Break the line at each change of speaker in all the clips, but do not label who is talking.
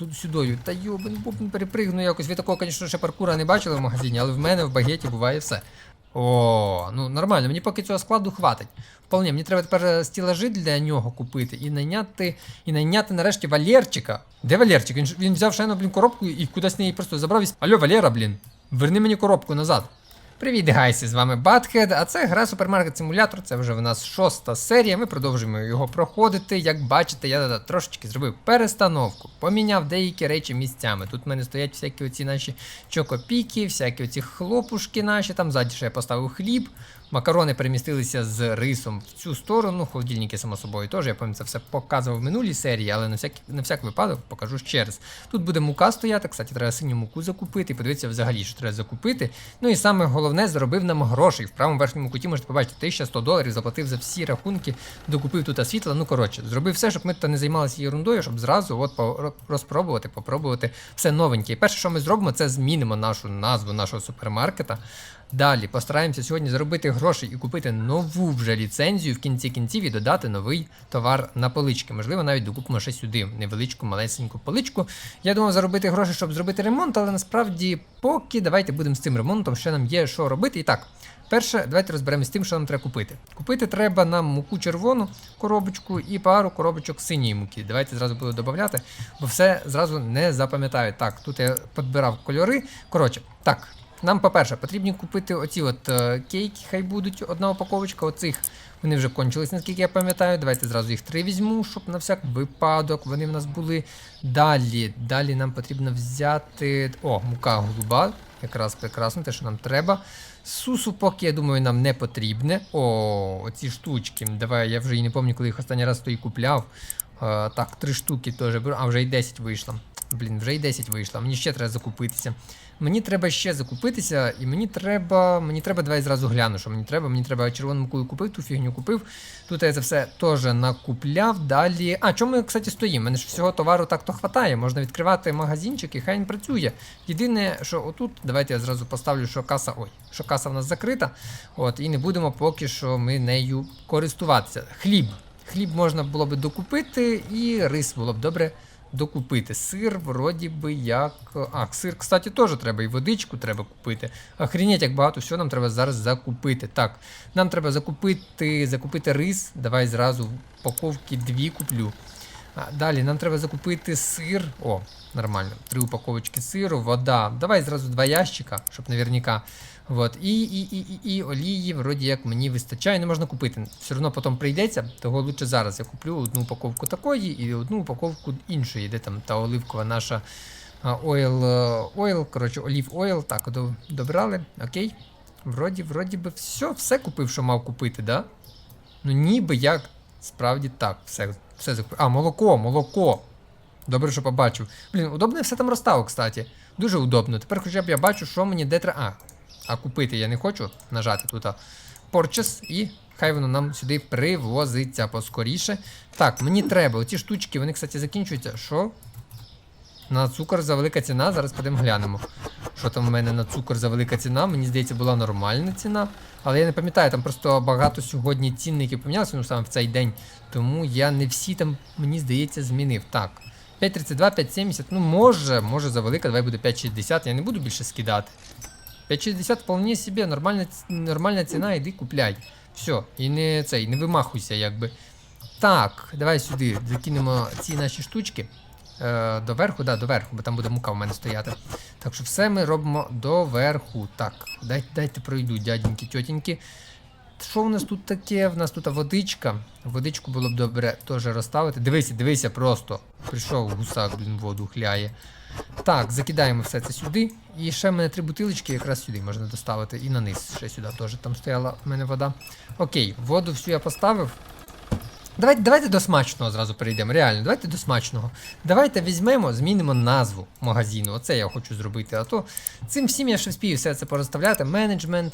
сю- сюдою. Та йобен бобен перепригну якось. Ви такого, звісно, ще паркура не бачили в магазині, але в мене в багеті буває все. О, ну нормально, мені поки цього складу хватить. Вполне, мені треба тепер стілажі для нього купити і найняти, і найняти нарешті Валерчика. Де Валерчик? Він, він взяв шайну, блін, коробку і кудись неї просто забрав. і Алло, Валера, блін, верни мені коробку назад. Привіт, гайсі, з вами Батхед, а це гра Супермаркет Симулятор. Це вже в нас шоста серія. Ми продовжуємо його проходити. Як бачите, я трошечки зробив перестановку, поміняв деякі речі місцями. Тут в мене стоять всякі оці наші чокопіки, всякі оці хлопушки наші. Там ззаді ще я поставив хліб. Макарони перемістилися з рисом в цю сторону. Холодильники, само собою, теж. Я пам'ятаю, це все показував в минулій серії, але на всяк, на всяк випадок покажу ще раз. Тут буде мука стояти. Кстати, треба синю муку закупити. Подивіться взагалі, що треба закупити. Ну і саме головне, заробив нам грошей. В правому верхньому куті можете побачити 1100 доларів, заплатив за всі рахунки, докупив тут світла. Ну коротше, зробив все, щоб ми тут не займалися ерундою, щоб зразу от розпробувати, попробувати все новеньке. І перше, що ми зробимо, це змінимо нашу назву нашого супермаркета. Далі постараємося сьогодні заробити гроші і купити нову вже ліцензію в кінці кінців і додати новий товар на полички. Можливо, навіть докупимо ще сюди невеличку малесеньку поличку. Я думав заробити гроші, щоб зробити ремонт, але насправді поки давайте будемо з цим ремонтом, ще нам є що робити. І так. Перше, давайте розберемось з тим, що нам треба купити. Купити треба нам муку червону коробочку і пару коробочок синьої муки. Давайте зразу буду додати, бо все зразу не запам'ятаю. Так, тут я підбирав кольори. Коротше, так, нам, по-перше, потрібно купити оці от е, кейки, хай будуть одна упаковочка. Оцих вони вже кончились, наскільки я пам'ятаю. Давайте зразу їх три візьму, щоб на всяк випадок вони в нас були. Далі, далі нам потрібно взяти. О, мука голуба. Якраз прекрасно, те, що нам треба. Сусу, поки, я думаю, нам не потрібне. О, оці штучки. Давай, я вже і не пам'ятаю, коли їх останній раз то купляв. Е, так, три штуки теж беру. А, вже і 10 вийшло. Блін, вже і 10 вийшло. Мені ще треба закупитися. Мені треба ще закупитися, і мені треба. Мені треба, давай зразу гляну, що мені треба. Мені треба червону муку купив, ту фігню купив. Тут я це все теж накупляв. Далі. А, чому ми, кстати, стоїмо? Мене ж всього товару так-то хватає. Можна відкривати магазинчик і хай він працює. Єдине, що отут, давайте я зразу поставлю, що каса. Ой, що каса в нас закрита. От, і не будемо поки що ми нею користуватися. Хліб. Хліб можна було би докупити, і рис було б добре докупити. Сир, вроді би, як. А, сир, кстати, теж треба, і водичку треба купити. Охренеть, як багато всього нам треба зараз закупити. Так, нам треба закупити, закупити рис. Давай зразу упаковки дві куплю. А, далі нам треба закупити сир. О, нормально. Три упаковочки сиру, вода. Давай зразу два ящика, щоб наверняка. Вот. І, і, і, і, і олії, вроді як мені вистачає, не можна купити. Все одно потім прийдеться, того лучше зараз я куплю одну упаковку такої і одну упаковку іншої, де там та оливкова наша oil, е, коротше, олів oil. Так, добрали, окей. Вроді, вроді би, все, все купив, що мав купити, да? Ну ніби як справді так, все, все закуп... А, молоко, молоко. Добре, що побачив. Блін, удобно все там розставив, кстати. Дуже удобно. Тепер хоча б я бачу, що мені де треба. А, а купити я не хочу нажати тут Порчес і хай воно нам сюди привозиться поскоріше. Так, мені треба. Оці штучки, вони, кстати, закінчуються. Що? На цукор за велика ціна. Зараз підемо глянемо. Що там в мене на цукор за велика ціна? Мені здається, була нормальна ціна. Але я не пам'ятаю, там просто багато сьогодні цінників помінялося, ну саме в цей день. Тому я не всі там, мені здається, змінив. Так. 5.32, 5.70, ну може, може за велика, давай буде 5.60, я не буду більше скидати. 5.60 вполне себе, нормальна, нормальна ціна, іди купляй. Все, і не цей, не вимахуйся, якби. Так, давай сюди закинемо ці наші штучки. Е, доверху, да, доверху, бо там буде мука в мене стояти. Так що все ми робимо доверху. Так, дайте, дайте пройду, дяденьки, тьотеньки. Що в нас тут таке? В нас тут водичка. Водичку було б добре теж розставити. Дивися, дивися просто. Прийшов гусак, блін, воду хляє. Так, закидаємо все це сюди. І ще в мене три бутилочки якраз сюди можна доставити. І на низ ще сюди теж там стояла в мене вода. Окей, воду всю я поставив. Давайте, давайте до смачного зразу перейдемо. Реально, давайте до смачного. Давайте візьмемо, змінимо назву магазину. Оце я хочу зробити. А то цим всім я ще вспію все це порозставляти. Менеджмент,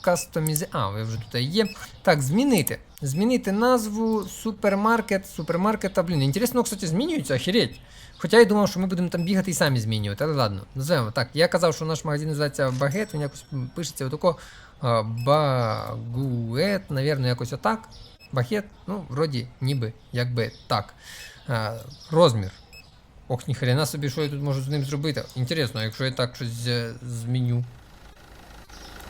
кастомізи. А, ви вже тут є. Так, змінити. Змінити назву супермаркет. Супермаркета, блін, інтересно, кстати, змінюється, охереть. Хоча я думав, що ми будемо там бігати і самі змінювати, але ладно, називаємо так. Я казав, що наш магазин називається Багет, він якось пишеться отако Багует, навірно, якось отак. Багет, ну, вроді, ніби, якби так. А, розмір. Ох, ніхрена собі, що я тут можу з ним зробити. Інтересно, якщо я так щось зміню.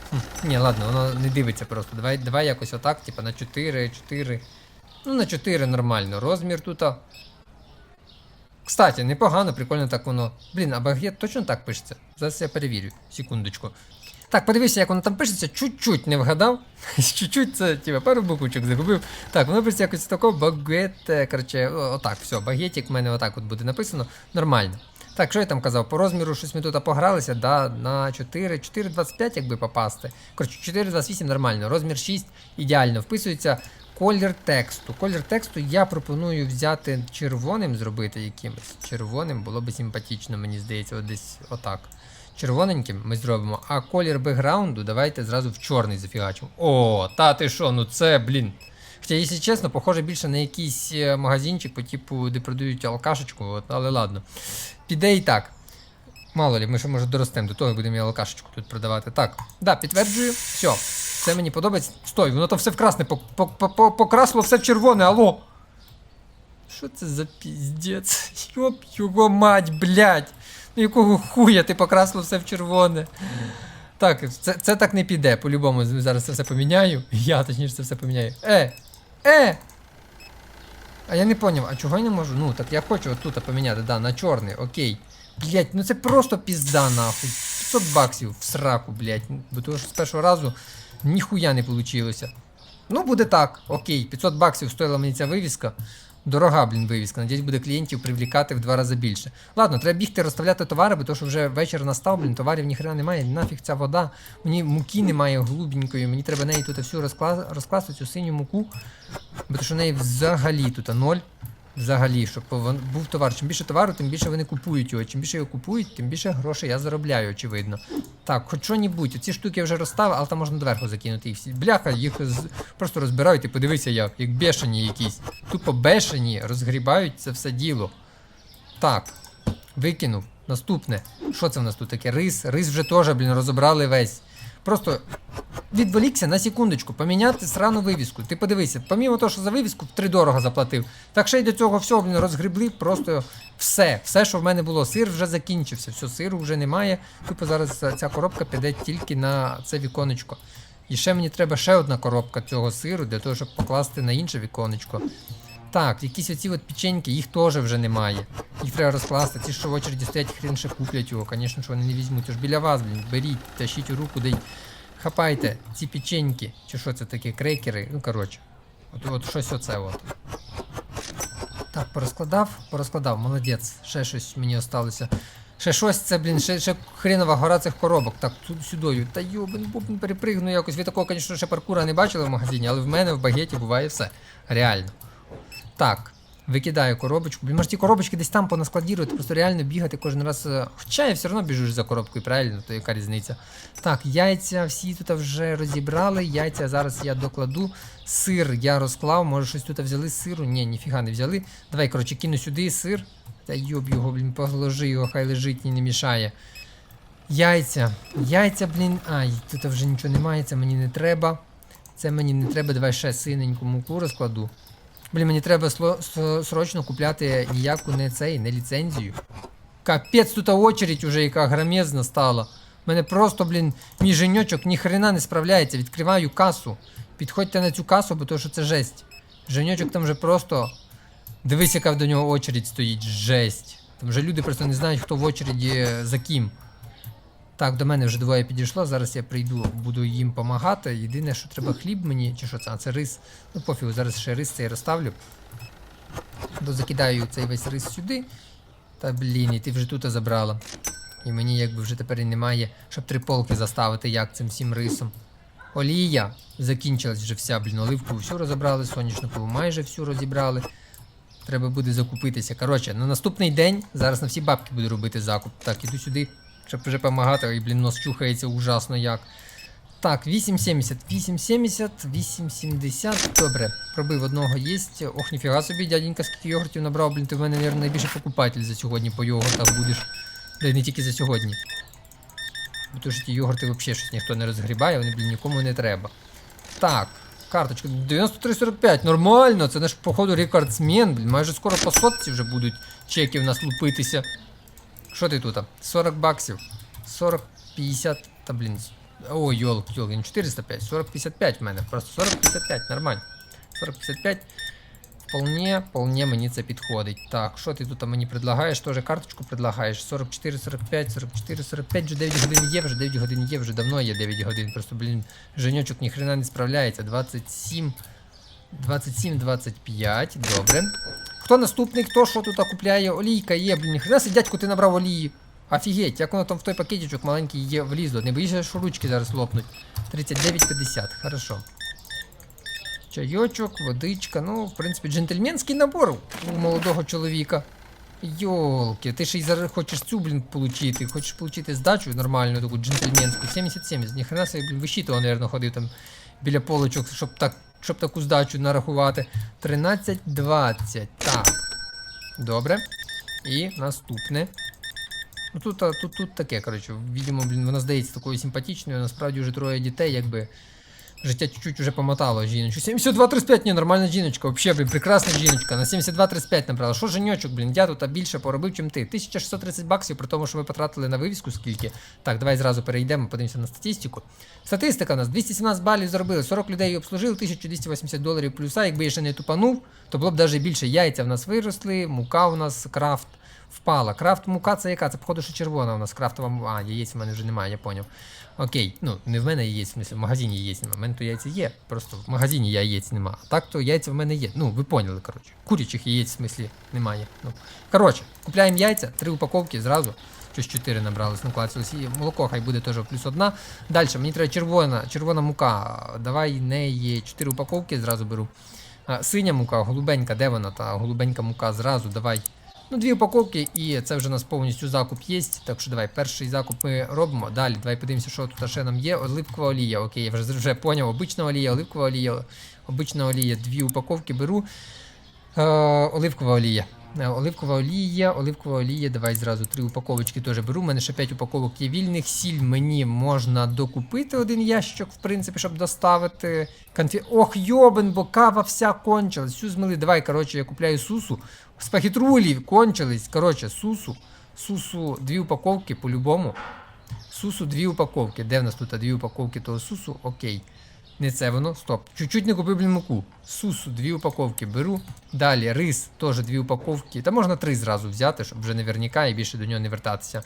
Хм, Ні, ладно, воно не дивиться просто. Давай, давай якось отак, типа на 4, 4. Ну, на 4 нормально. Розмір тут. Кстати, непогано, прикольно так воно. Блін, а багет точно так пишеться? Зараз я перевірю. Секундочку. Так, подивися, як воно там пишеться, чуть-чуть не вгадав. чуть-чуть це, типа, пару буквочок загубив. Так, воно пишеться якось тако, багет, е, короче, отак, все, багетик в мене отак от буде написано. Нормально. Так, що я там казав? По розміру щось ми тут погралися, да, на 4, 4,25 якби попасти. Коротше, 4,28 нормально, розмір 6 ідеально вписується. Колір тексту. Колір тексту я пропоную взяти червоним зробити якимось. Червоним було би симпатично, мені здається, от десь отак. Червоненьким ми зробимо, а колір бекграунду давайте зразу в чорний зафігачимо. О, та ти що, ну це, блін. Хоча, якщо чесно, похоже більше на якийсь е, магазинчик по типу, де продають алкашечку, от, але ладно. Піде і так. Мало ли, ми ще може доростемо до того, і будемо алкашечку тут продавати. Так, да, підтверджую. Все. Це мені подобається. Стой, воно там все в красне, пок- пок- пок- пок- покрасило все в червоне, алло. Що це за піздець? Йоп його мать, блядь. Ну якого хуя ти покрасило все в червоне? Так, це, це так не піде, по-любому зараз це все поміняю. Я точніше це все поміняю. Е! Е! А я не поняв, а чого я не можу? Ну, так я хочу отут поміняти, да, на чорний, окей. Блять, ну це просто пізда нахуй. 500 баксів в сраку, блять. Бо того що з першого разу ніхуя не вийшло. Ну, буде так, окей, 500 баксів стоїла мені ця вивіска. Дорога, блін, вивіска. Надіюсь, буде клієнтів привлікати в два рази більше. Ладно, треба бігти розставляти товари, бо то, що вже вечір настав, блін, товарів ніхрена немає, нафіг ця вода. Мені муки немає глубенької, мені треба неї тут всю розкла... розкласти, цю синю муку. Бо то, що неї взагалі тут ноль. Взагалі, щоб був товар. Чим більше товару, тим більше вони купують його. Чим більше його купують, тим більше грошей я заробляю, очевидно. Так, хоч що-нібудь. Ці штуки я вже розставив, але там можна доверху закинути їх. Бляха, їх з... просто розбирають і подивися як, як бешені якісь. Тупо бешені, розгрібають це все діло. Так, викинув. Наступне. Що це в нас тут таке? Рис. Рис вже теж, блін, розібрали весь. Просто відволікся на секундочку, поміняти срану вивіску. Ти подивися, помімо того, що за вивіску втридорого заплатив. Так ще й до цього всього розгребли просто все. Все, що в мене було. Сир вже закінчився. Все, сиру вже немає. Тупо зараз ця коробка піде тільки на це віконечко. І ще мені треба ще одна коробка цього сиру для того, щоб покласти на інше віконечко. Так, якісь оці от печеньки, їх теж вже немає. Їх треба розкласти. Ці, що в очереді стоять, хрен ще куплять його. Звісно, що вони не візьмуть. Тож біля вас, блін, беріть, тащіть у руку, дай. Хапайте ці печеньки. Чи що це таке? Крекери. Ну, коротше. От, от щось оце от. Так, порозкладав, порозкладав, молодець. Ще щось мені осталося. Ще щось це, блін, ще, ще хренова гора цих коробок. Так, тут сюдою. Та йобен бубен перепригну якось. Ви такого, звісно, ще паркура не бачили в магазині, але в мене в багеті буває все. Реально. Так, викидаю коробочку. Може ті коробочки десь там понаскладірувати, просто реально бігати кожен раз. е, Хоча я все одно біжу за коробкою, правильно, то яка різниця. Так, яйця всі тут вже розібрали. Яйця зараз я докладу. Сир я розклав, може щось тут взяли сиру? Ні, ніфіга не взяли. Давай, коротше, кину сюди сир. Та йоб його, блін, положи його, хай лежить і не мішає. Яйця. Яйця, блін. Ай, тут вже нічого немає, це мені не треба. Це мені не треба, давай ще синеньку муку розкладу. Блін, мені треба срочно купляти ніяку не цей, не ліцензію. Капець, тут очередь уже яка громезна стала. Мене просто, блін, мій женьочок ніхрена не справляється. Відкриваю касу. Підходьте на цю касу, бо то що це жесть. Женьочок там вже просто. Дивись, яка до нього очередь стоїть. Жесть. Там вже люди просто не знають, хто в очереді е, за ким. Так, до мене вже двоє підійшло. Зараз я прийду, буду їм допомагати. Єдине, що треба хліб мені, чи що це? А це рис. Ну пофігу, зараз ще рис цей розставлю. То закидаю цей весь рис сюди. Та блін, і ти вже тут забрала. І мені якби вже тепер і немає, щоб три полки заставити, як цим всім рисом. Олія закінчилась вже вся, блін, оливку всю розібрали, соняшникову майже всю розібрали. Треба буде закупитися. Коротше, на наступний день зараз на всі бабки буду робити закуп. Так, іду сюди, щоб вже допомагати. Ой, блін, нос чухається ужасно як. Так, 8,70, 8,70, 8,70. Добре, пробив одного єсть. Ох, ніфіга собі, дяденька, скільки йогуртів набрав, блін, ти в мене, мабуть, найбільший покупатель за сьогодні по йогуртах будеш. Й не тільки за сьогодні. Бо то що ті йогурти взагалі щось ніхто не розгрібає, вони, блін, нікому не треба. Так, Карточка 93,45, нормально, це наш, походу, рекордсмен, блін, майже скоро по сотці вже будуть чеки в нас лупитися. Що ти тут? 40 баксів. 40, 50, та блін. Ой, йолк, йолк, не 405, 40-55 в мене. Просто 40-55, нормально. 40-55. Вполне, вполне мені це підходить. Так, що ти тут мені предлагаєш? Тоже карточку предлагаєш. 44, 45, 44, 45, вже 9 годин є, вже 9 годин є, вже давно є 9 годин. Просто, блін, Женьочок ніхрена не справляється. 27, 27, 25, добре. Хто наступний, хто що тут купляє? Олійка є, блін, ніхрена си, дядьку, ти набрав олії. Офігеть, як воно там в той пакетичок маленький є влізло. Не боїшся, що ручки зараз лопнуть. 39,50, хорошо. Чайочок, водичка, ну, в принципі, джентльменський набор у молодого чоловіка. Йолки, ти ще й зараз хочеш цю, блін, получити. Хочеш получити здачу нормальну, таку джентльменську. 70-70. Ніхрена собі, блін, вищитого, наверное, ходив там біля полочок, щоб так, щоб таку здачу нарахувати. 13-20. Так. Добре. І наступне. Ну тут, тут, тут таке, коротше, відомо, блін, вона здається такою симпатичною, насправді вже троє дітей, якби. Життя чуть-чуть уже помотало жіночку. 72-35, ні, нормальна жіночка. Вообще, блін, прекрасна жіночка. На 72-35 набрала. Що женьочок, блін, я тут більше поробив, чим ти. 1630 баксів, при тому, що ми потратили на вивіску скільки. Так, давай зразу перейдемо, подивимося на статистику. Статистика у нас 217 балів зробили, 40 людей обслужили, 1280 доларів плюса. Якби я ще не тупанув, то було б навіть більше. Яйця в нас виросли, мука у нас крафт впала. Крафт мука це яка? Це походу, що червона у нас крафтова мука. А, яєць в мене вже немає, я поняв. Окей, ну не в мене яєць, в в магазині яєць немає. В мене то яйця є. Просто в магазині яєць немає. А так то яйця в мене є. Ну, ви поняли, коротше. Курячих яєць, в смислі, немає. Ну. Коротше, купляємо яйця, три упаковки зразу. Щось 4 набрались, ну класилось. І молоко хай буде теж плюс одна. Далі, мені треба червона, червона мука. Давай не є 4 упаковки, зразу беру. А, синя мука, голубенька, де вона? Та голубенька мука зразу, давай. Ну, дві упаковки, і це вже у нас повністю закуп є. Так що давай, перший закуп ми робимо. Далі, давай подивимося, що тут ще нам є. Оливкова олія. Окей, я вже вже поняв. Обична олія, оливкова олія, обична олія. Дві упаковки беру. Е, оливкова олія. Е, Оливкова олія, оливкова олія. Давай зразу три упаковочки теж беру. У мене ще 5 упаковок є вільних. Сіль мені можна докупити один ящик, в принципі, щоб доставити. Конфі... Ох, йобен, бо кава вся кончилась. Всю змили. Давай, коротше, я купляю сусу. Спагетрулі кончились. Коротше, сусу. Сусу дві упаковки по-любому. Сусу дві упаковки. Де в нас тут дві упаковки того сусу? Окей. Не це воно, стоп. Чуть-чуть не купив муку. Сусу, дві упаковки беру. Далі рис, теж дві упаковки. Та можна три зразу взяти, щоб вже наверняка і більше до нього не вертатися.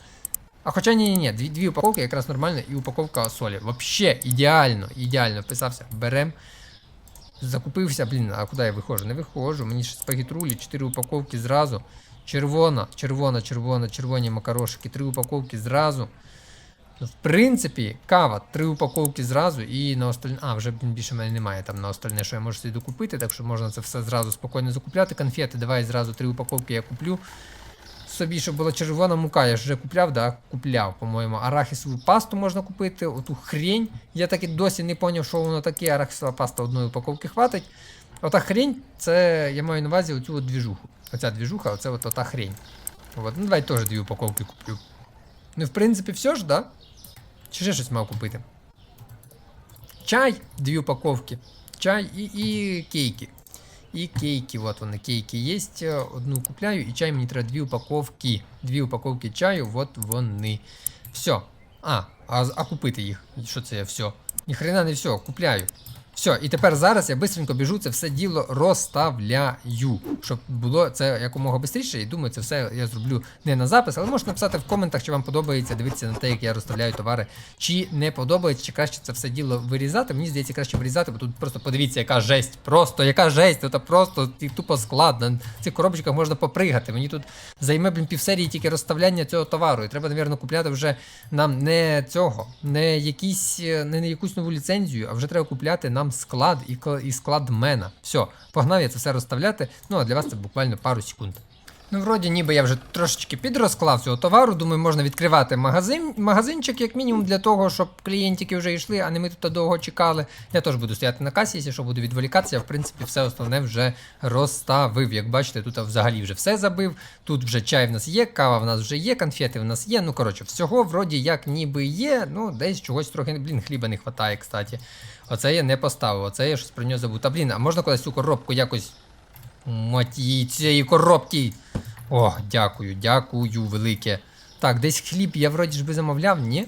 А хоча ні, ні, ні, дві, дві упаковки якраз нормально, і упаковка солі. Вообще ідеально, ідеально писався. Берем. Закупився, блін, а куди я виходжу? Не виходжу. Мені ще спагетрулі, 4 упаковки зразу. Червона, червона, червона, червоні макарошки, 3 упаковки зразу. Ну, В принципі, кава, три упаковки зразу і на остальне. А, вже більше в мене немає там на остальне, що я можу собі докупити, так що можна це все зразу спокійно закупляти. Конфети, давай зразу три упаковки я куплю. Собі, щоб була червона мука, я ж вже купляв, да? Купляв, по-моєму. Арахісову пасту можна купити, оту хрень. Я так і досі не зрозумів, що воно таке. Арахісова паста одної упаковки хватить. Ота хрень, це я маю на увазі оцю от двіжуху. Оця двіжуха, оце от ота хрень. От, ну давай теж дві упаковки куплю. Ну, в принципі, все ж, да? Чи ще щось мав купити? Чай, дві упаковки. Чай і, і кейки. І кейки, от вони, кейки є. Одну купляю, і чай мені треба дві упаковки. Дві упаковки чаю, от вони. Все. А, а, а купити їх. Що це я все? Ніхрена не все, купляю. Все, і тепер зараз я бистренько біжу, це все діло розставляю. Щоб було це якомога швидше. І думаю, це все я зроблю не на запис, але можете написати в коментах, чи вам подобається дивитися на те, як я розставляю товари, чи не подобається, чи краще це все діло вирізати. Мені здається, краще вирізати, бо тут просто подивіться, яка жесть. Просто яка жесть, це просто тупо складно. На цих коробочках можна попригати. Мені тут займе блін, півсерії тільки розставляння цього товару. І треба, напевно, купляти вже нам не цього, не якісь, е, не якусь нову ліцензію, а вже треба купляти нам склад і, і склад мена. Все, погнав я це все розставляти. Ну а для вас це буквально пару секунд. Ну, вроді, ніби я вже трошечки підрозклав цього товару. Думаю, можна відкривати магазин, магазинчик, як мінімум, для того, щоб клієнтики вже йшли, а не ми тут довго чекали. Я теж буду стояти на касі, якщо буду відволікатися, я, в принципі, все основне вже розставив. Як бачите, тут взагалі вже все забив. Тут вже чай в нас є, кава в нас вже є, конфети в нас є. Ну, коротше, всього вроді як ніби є. Ну, десь чогось трохи, блін, хліба не вистачає, кстати. Оце я не поставив, оце я щось про нього забув. Та блін, а можна кудись цю коробку якось. Мать її цієї коробки. О, дякую, дякую, велике. Так, десь хліб я вроді ж би замовляв, ні?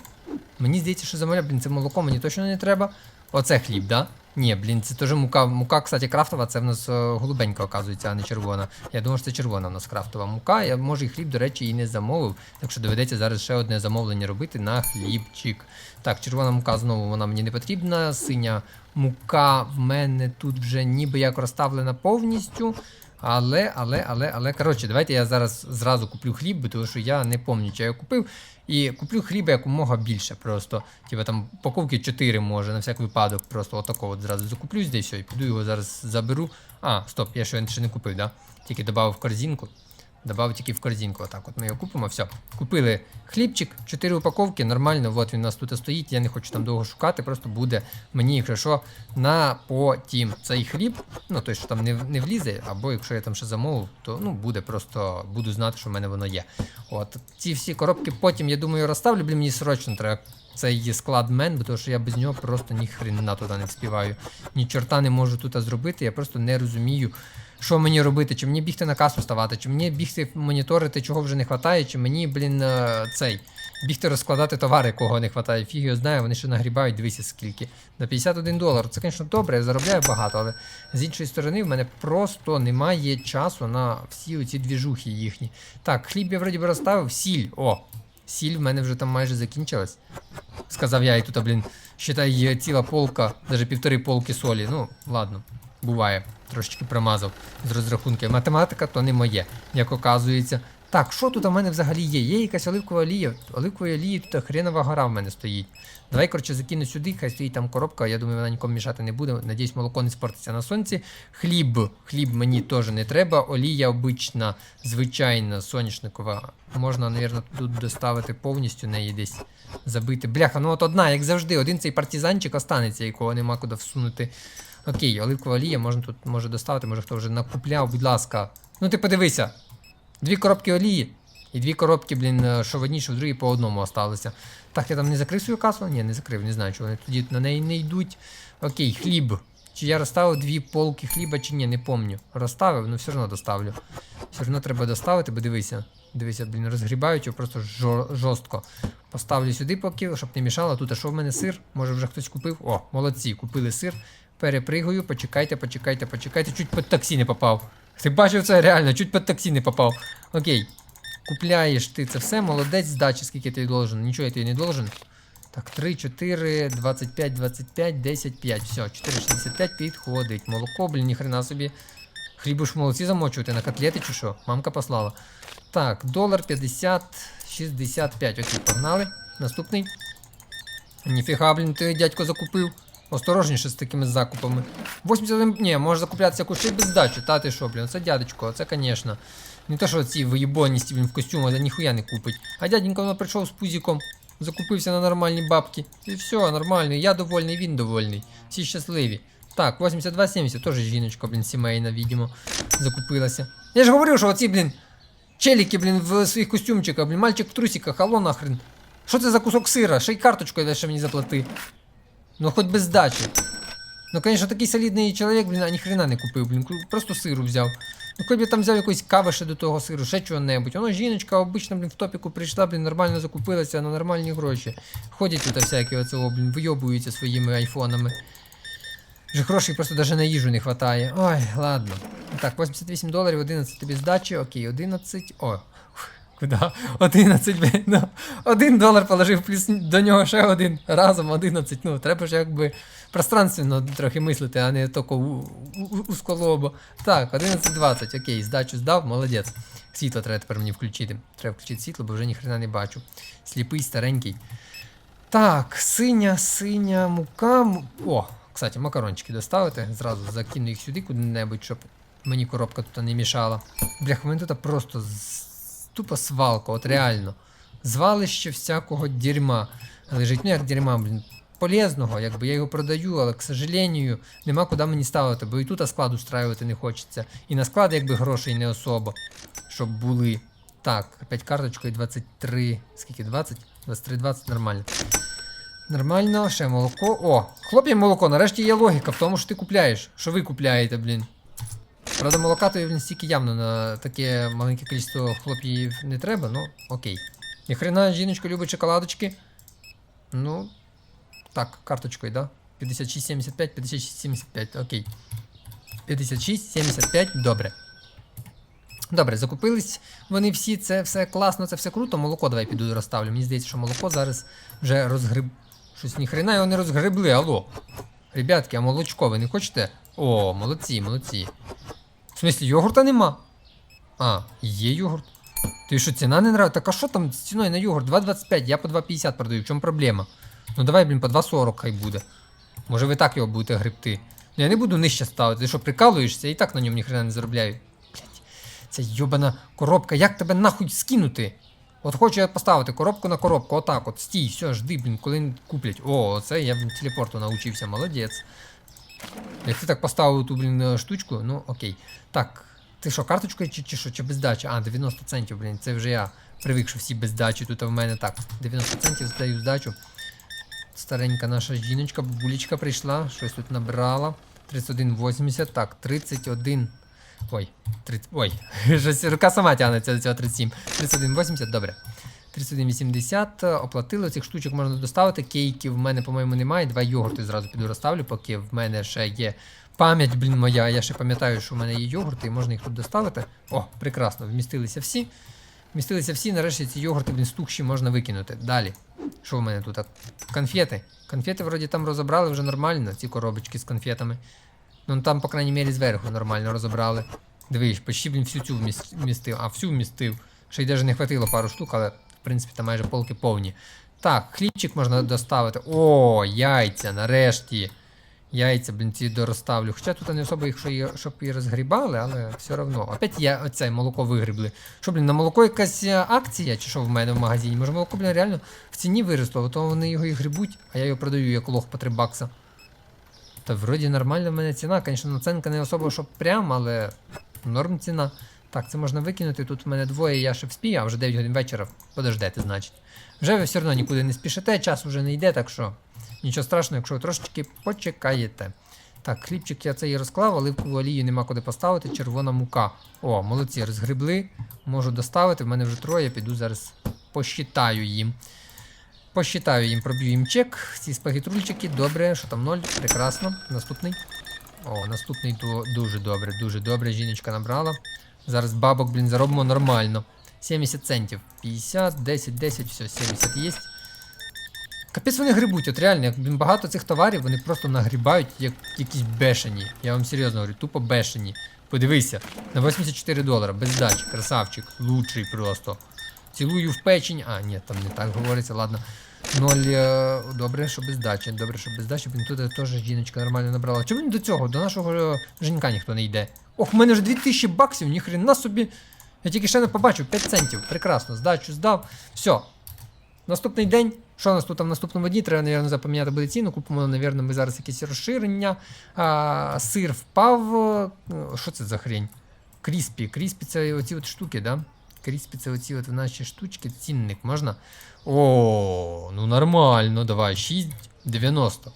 Мені здається, що замовляв, блін, це молоко мені точно не треба. Оце хліб, да? Ні, блін, це теж мука. Мука, кстати, крафтова, це в нас е, голубенька, оказується, а не червона. Я думав, що це червона в нас крафтова мука. Я може і хліб, до речі, і не замовив. Так що доведеться зараз ще одне замовлення робити на хлібчик. Так, червона мука знову вона мені не потрібна. Синя мука в мене тут вже ніби як розставлена повністю. Але, але, але, але, коротше, давайте я зараз зразу куплю хліб, бо тому що я не пам'ятаю, що я купив. І куплю хліба якомога більше просто. Типа там паковки 4 може, на всяк випадок. Просто отако от зразу закуплю десь все, і піду його зараз заберу. А, стоп, я ще не купив, да? Тільки додав в корзинку. Добавив тільки в корзинку. Отак от ми його купимо. Все. Купили хлібчик, 4 упаковки, нормально, от він у нас тут стоїть. Я не хочу там довго шукати, просто буде мені, якщо що, на потім цей хліб, ну той, що там не, не влізе, або якщо я там ще замовив, то ну буде просто буду знати, що в мене воно є. От ці всі коробки потім, я думаю, розставлю, блін, мені срочно треба. Цей склад мен, бо тому що я без нього просто ні хрена туди не вспіваю. Ні чорта не можу тут зробити, я просто не розумію, що мені робити, чи мені бігти на касу ставати, чи мені бігти моніторити, чого вже не вистачає, чи мені, блін, е, цей. Бігти розкладати товари, кого не вистачає. Фіг його знає, вони ще нагрібають, дивіться скільки. На 51 долар. Це, звісно, добре, я заробляю багато, але з іншої сторони, в мене просто немає часу на всі оці двіжухи їхні. Так, хліб я вроді би розставив, сіль. О! Сіль в мене вже там майже закінчилась. Сказав я, і тут, блін, считай, є ціла полка, навіть півтори полки солі. Ну, ладно, буває. Трошечки промазав з розрахунки. Математика то не моє, як оказується. Так, що тут у мене взагалі є? Є якась оливкова олія. Оливкової олії тут хренова гора в мене стоїть. Давай, коротше, закину сюди, хай стоїть там коробка, я думаю, вона нікому мішати не буде. Надіюсь, молоко не спортиться на сонці. Хліб. Хліб мені теж не треба. Олія обична, звичайна, соняшникова. Можна, мабуть, тут доставити повністю неї десь забити. Бляха, ну от одна, як завжди, один цей партизанчик останеться, якого нема куди всунути. Окей, оливкова олія можна тут може доставити, може хто вже накупляв, будь ласка. Ну ти подивися. Дві коробки олії. І дві коробки, блін, е, що в одній, що в другій по одному осталося. Так, я там не закрив свою касу? Ні, не закрив, не знаю, чого вони тоді на неї не йдуть. Окей, хліб. Чи я розставив дві полки хліба, чи ні, не помню. Розставив, ну все одно доставлю. Все одно треба доставити, бо дивися. Дивися, блін, розгрібають його просто жорстко. Поставлю сюди поки, щоб не мішало. Тут а що в мене сир? Може вже хтось купив? О, молодці, купили сир. Перепригую, почекайте, почекайте, почекайте. Чуть під таксі не попав. Ти бачив це реально, чуть під таксі не попав. Окей. Купляєш ти це все, молодець, здачі, скільки ти должен. Нічого я тобі не должен. Так, 3, 4, 25, 25, 10, 5. Все, 4,65 підходить. Молоко, блін, ніхрена собі. Хлібу ж молодці замочувати на котлети чи що? Мамка послала. Так, долар 50, 65. Окей, погнали. Наступний. Ніфіга, блін, ти дядько закупив. Осторожніше з такими закупами. 81. Ні, може закуплятися куші без здачі. Та ти що, блін, це дядечко, це, звісно. Не то, що ці виєбоністі, блін, в костюмах за ніхуя не купить. А дяденько воно прийшов з пузіком, закупився на нормальні бабки. І все, нормально. Я довольний, він довольний. Всі щасливі. Так, 82,70, теж жіночка, блін, сімейна, відомо, закупилася. Я ж говорив, що оці, блін, челіки, блін, в своїх костюмчиках, блін, мальчик в трусиках, алло нахрен. Що це за кусок сира? Ще й карточкою ще мені заплати. Ну хоч без здачі. Ну, звісно, такий солідний чоловік, блін, а ні хрена не купив, блін, просто сиру взяв. Ну, хоч би там взяв якоїсь кави ще до того сиру, ще чого-небудь. Воно жіночка обично, блін, в топіку прийшла, блін, нормально закупилася на нормальні гроші. Ходять тут всякі оцього, блін, вийобуються своїми айфонами. Вже грошей просто навіть на їжу не вистачає. Ой, ладно. Так, 88 доларів, 11 тобі здачі, окей, 11. О, куди? 11, блін, ну, один долар положив, плюс до нього ще один. Разом 11. Ну, треба ж якби пространственно трохи мислити, а не тільки узколобо. Так, 11.20, окей, здачу здав, молодець. Світло треба тепер мені включити. Треба включити світло, бо вже ніхрена не бачу. Сліпий, старенький. Так, синя, синя мука. О, кстати, макарончики доставити. Зразу закину їх сюди куди-небудь, щоб мені коробка тут не мішала. Блях, у мене тут просто. Тупо свалка, от реально. Звалище всякого дерьма. Лежить, ну як дерьма, блін. Полезного, якби я його продаю, але, к сожалению, нема куди мені ставити, бо і тут склад устраювати не хочеться. І на склад якби грошей не особо, щоб були. Так, опять карточкою 23. Скільки? 20? 23, 20, нормально. Нормально, ще молоко. О, хлоп'є молоко, нарешті є логіка в тому, що ти купляєш. Що ви купляєте, блін. Правда, молока то він стільки явно на таке маленьке кількість хлоп'їв не треба, ну окей. Ніхрена жіночка любить шоколадочки. Ну, так, карточкою, да? 56,75, 56,75, окей. 56,75, добре. Добре, закупились вони всі, це все класно, це все круто. Молоко давай піду розставлю. Мені здається, що молоко зараз вже розгреб. Щось ніхрена його не розгребли, алло. Ребятки, а молочко ви не хочете? О, молодці, молодці. В смислі, йогурта нема? А, є йогурт. Ти що, ціна не нравиться? Так а що там з ціною на йогурт? 2,25, я по 2,50 продаю. В чому проблема? Ну давай, блін, по 2,40 хай буде. Може ви так його будете гребти. Ну я не буду нижче ставити. Ти що, прикалуєшся? І так на ньому ніхрена не заробляю. Блять, ця йобана коробка, як тебе нахуй скинути? От хочу я поставити коробку на коробку, отак от, стій, все, жди, блін, коли куплять. О, це я блін, телепорту навчився, молодець. Як ти так поставив ту, блін, е, штучку, ну окей. Так, ти що, карточкою чи, чи що, чи без дачі? А, 90 центів, блін, це вже я привик, що всі без дачі. Тут в мене так. 90 центів здаю здачу. Старенька наша жіночка, бабулечка прийшла, щось тут набрала. 31,80, так, 31. Ой, 30, ой, рука сама тягнеться до цього 37. 31,80, добре. 31,80, оплатили, цих штучок можна доставити. Кейки в мене, по-моєму, немає. Два йогурти зразу піду розставлю, поки в мене ще є пам'ять, блін, моя. Я ще пам'ятаю, що в мене є йогурти, і можна їх тут доставити. О, прекрасно, вмістилися всі. Вмістилися всі, нарешті ці йогурти, блін, стукші можна викинути. Далі. Що в мене тут? Конфети. Конфети вроді там розібрали вже нормально, ці коробочки з конфетами. Ну там, по крайній мірі, зверху нормально розібрали. Дивись, почти блін, всю цю вміс- вмістив, а всю вмістив. Ще й навіть не хватило пару штук, але принципі там майже полки повні. Так, хлібчик можна доставити. О, яйця, нарешті. Яйця, блін, ці дорозставлю. Хоча тут не особо їх, що і- щоб і розгрібали, але все одно. Опять я оце молоко вигрібли. Що, блін, на молоко якась е, акція, чи що в мене в магазині? Може молоко, блін, реально в ціні виросло, то вони його і грибуть, а я його продаю як лох по 3 бакса. Та вроді нормальна в мене ціна, звісно, наценка не особо, щоб прям, але норм ціна. Так, це можна викинути. Тут в мене двоє, я ще вспію, а вже 9 годин вечора. Подождете, значить. Вже ви все одно нікуди не спішите, час вже не йде, так що нічого страшного, якщо ви трошечки почекаєте. Так, хлібчик я цей розклав, оливкову олію нема куди поставити, червона мука. О, молодці, розгребли. Можу доставити. В мене вже троє, піду зараз посчитаю їм. Посчитаю їм, проб'ю їм чек. Ці спагетрульчики, добре, що там ноль, прекрасно. Наступний. О, наступний ду- дуже добре, дуже добре. Жіночка набрала. Зараз бабок, блін, заробимо нормально. 70 центів. 50, 10, 10, все, 70 є. Капець вони грибуть, от реально, як багато цих товарів вони просто нагрібають як якісь бешені. Я вам серйозно говорю, тупо бешені. Подивися, на 84 долара, без здачі, красавчик, лучший просто. Цілую в печень. А, ні, там не так говориться, ладно. Ноль. е, Добре, що без здачі. Добре, що без здачі. Блін, тут теж жіночка нормально набрала. Чому до цього? До нашого е, Женька ніхто не йде. Ох, в мене вже 2000 баксів, ніхрена собі. Я тільки ще не побачив, 5 центів. Прекрасно, здачу здав. Все. Наступний день. Що у нас тут там в наступному дні? Треба, мабуть, запам'ятати буде ціну. Купимо, мабуть, ми зараз якесь розширення. А, сир впав. е, Що це за хрень? Кріспі. Кріспі це оці от штуки, да? Кріспі це оці от наші штучки. Цінник можна. О, ну нормально, давай. 6,90.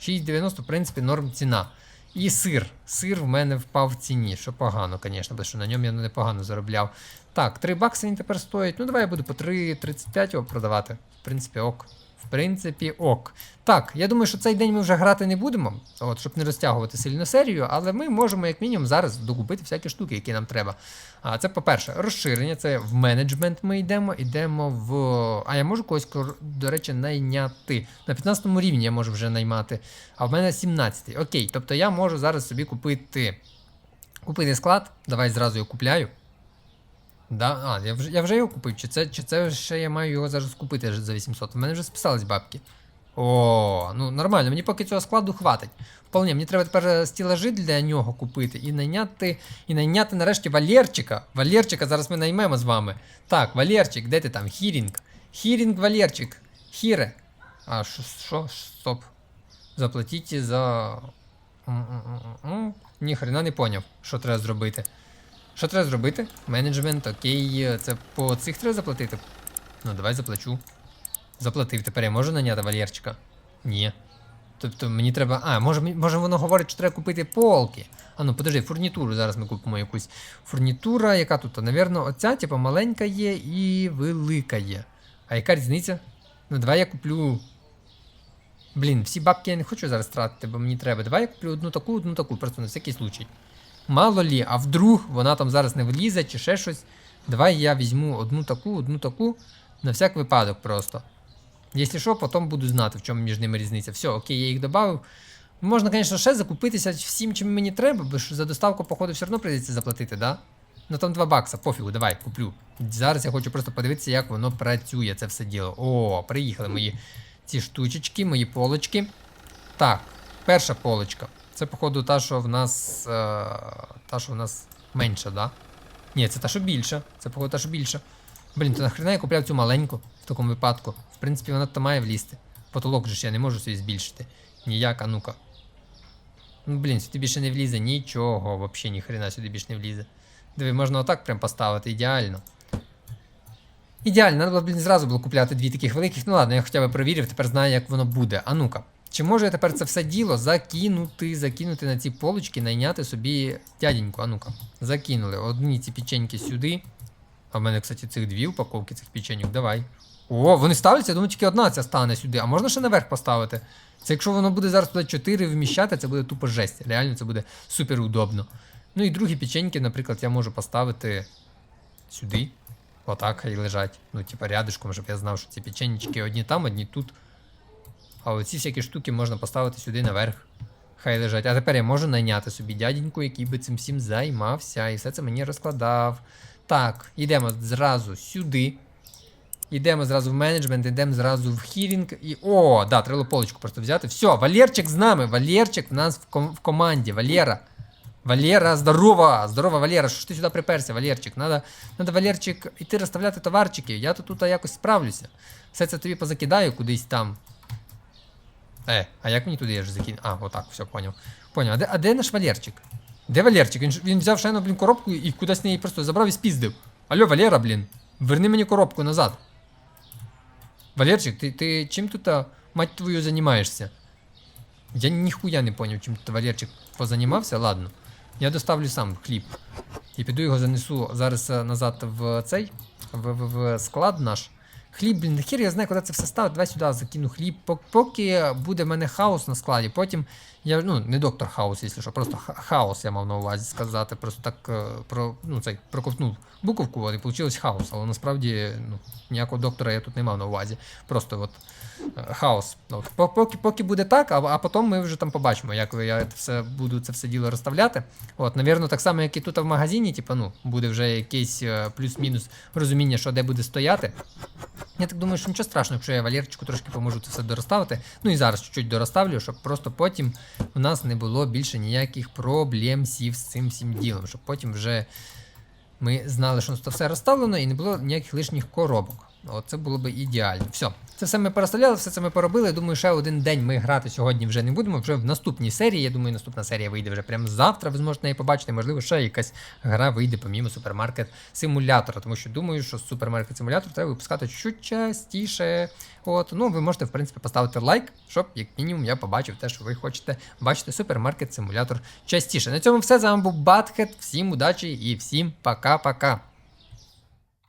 6,90, в принципі, норм ціна. І сир. Сир в мене впав в ціні, що погано, звісно, бо що на ньому я непогано заробляв. Так, 3 бакси він тепер стоїть. Ну, давай я буду по 3,35 його продавати. В принципі, ок. В принципі, ок. Так, я думаю, що цей день ми вже грати не будемо, от, щоб не розтягувати сильно серію, але ми можемо, як мінімум, зараз докупити всякі штуки, які нам треба. А це, по-перше, розширення, це в менеджмент ми йдемо, йдемо в. А я можу когось, до речі, найняти. На 15 рівні я можу вже наймати, а в мене 17. Окей, тобто я можу зараз собі купити. Купити склад, давай зразу його купляю. Да? А, я вже, я вже його купив. Чи це, чи це ще я маю його зараз купити за 800? У мене вже списались бабки. О, ну нормально, мені поки цього складу хватить. Вполне, мені треба тепер стілажі для нього купити і найняти, і найняти нарешті Валерчика. Валерчика зараз ми наймемо з вами. Так, Валерчик, де ти там? Хірінг. Хірінг Валерчик. Хіре. А що, що? Стоп. Заплатіть за. М-м-м-м. Ні, хрена не поняв, що треба зробити. Що треба зробити? Менеджмент, окей, це по цих треба заплатити. Ну, давай заплачу. Заплатив. Тепер я можу наняти Валерчика? Ні. Тобто мені треба. А, може, може воно говорить, що треба купити полки. А ну подожди, фурнітуру. Зараз ми купимо якусь. Фурнітура, яка тут? Навірно, оця, типу, маленька є і велика є. А яка різниця? Ну, давай я куплю. Блін, всі бабки я не хочу зараз тратити, бо мені треба. Давай я куплю одну таку, одну таку, просто на всякий случай. Мало лі, а вдруг вона там зараз не влізе чи ще щось. Давай я візьму одну таку, одну таку, на всяк випадок просто. Якщо що, потім буду знати, в чому між ними різниця. Все, окей, я їх додав. Можна, звісно, ще закупитися всім, чим мені треба, бо за доставку, походу, все одно прийдеться заплатити, да? Ну там 2 бакса, пофігу, давай, куплю. Зараз я хочу просто подивитися, як воно працює, це все діло. О, приїхали мої ці штучечки, мої полочки. Так, перша полочка. Це, походу, та, що в нас. Е, та, що в нас менша, да? Ні, це та, що більша. Це, походу, та, що більша. Блін, то нахрена я купляв цю маленьку в такому випадку. В принципі, вона там має влізти. Потолок же ж я не можу собі збільшити. Ніяк, а ну-ка. Ну, блін, сюди більше не влізе нічого, взагалі ніхрена сюди більше не влізе. Диви, можна отак прям поставити, ідеально. Ідеально, треба було, блін, зразу було купляти дві таких великих. Ну ладно, я хоча б перевірив, тепер знаю, як воно буде. А ну-ка. Чи можу я тепер це все діло закинути, закинути на ці полочки, найняти собі дяденьку? А ну-ка. Закинули одні ці печеньки сюди. А в мене, кстати, цих дві упаковки цих печеньок. Давай. О, вони ставляться, я думаю, тільки одна ця стане сюди. А можна ще наверх поставити? Це якщо воно буде зараз туди 4 вміщати, це буде тупо жесть. Реально це буде супер удобно. Ну і другі печеньки, наприклад, я можу поставити сюди. Отак хай лежать. Ну, типа рядышком, щоб я знав, що ці печеньчики одні там, одні тут. А оці всякі штуки можна поставити сюди наверх. Хай лежать. А тепер я можу найняти собі дяденьку, який би цим всім займався, і все це мені розкладав. Так, йдемо зразу сюди. Йдемо зразу в менеджмент, йдемо зразу в хірінг. І. О, да, треба полочку просто взяти. Все, Валерчик з нами. Валерчик в нас в, ком- в команді. Валера. Валера, здорово! Здорово, Валера, що ж ти сюди приперся, Валерчик? Надо, надо, Валерчик, іти розставляти товарчики. Я тут, тут якось справлюся. Все це тобі позакидаю кудись там. Е, а як мені туди я ж закину? А, отак, все, поняв. Поняв. А де, а де наш Валерчик? Де Валерчик? Він, він взяв шайну, блін, коробку і кудись неї просто забрав і спіздив. Алло, Валера, блін, верни мені коробку назад. Валерчик, ти, ти чим тут, мать твою, займаєшся? Я ніхуя не поняв, чим тут Валерчик позанімався, ладно. Я доставлю сам хліб. І піду його занесу зараз назад в цей, в, в, в склад наш. Хліб, блін, хір, я знаю, куди це все ставити. Давай сюди закину хліб. Пок- Поки буде в мене хаос на складі, потім я, ну, не доктор хаос, якщо що, просто хаос я мав на увазі сказати. Просто так е, про, ну, цей, проковтнув буковку, і вийшло хаос. Але насправді ну, ніякого доктора я тут не мав на увазі. Просто от е, хаос. От, поки, поки буде так, а, а потім ми вже там побачимо, як я це все буду це все діло розставляти. От, навірно, так само, як і тут в магазині, типу, ну, буде вже якийсь е, плюс-мінус розуміння, що де буде стояти. Я так думаю, що нічого страшного, якщо я Валерчику трошки поможу це все дорозставити. Ну і зараз чуть-чуть дорозставлю, щоб просто потім у нас не було більше ніяких проблемсів з цим всім ділом, щоб потім вже ми знали, що все розставлено і не було ніяких лишніх коробок. От це було б ідеально. Все. Це все ми переставляли, все це ми поробили. Думаю, ще один день ми грати сьогодні вже не будемо. Вже в наступній серії. Я думаю, наступна серія вийде вже прямо завтра. Ви зможете її побачити. Можливо, ще якась гра вийде помімо супермаркет симулятора. Тому що думаю, що супермаркет симулятор треба випускати чуть частіше. От, ну ви можете, в принципі, поставити лайк, щоб як мінімум я побачив те, що ви хочете бачити супермаркет симулятор частіше. На цьому все. З вами був Батхет. Всім удачі і всім пока-пока.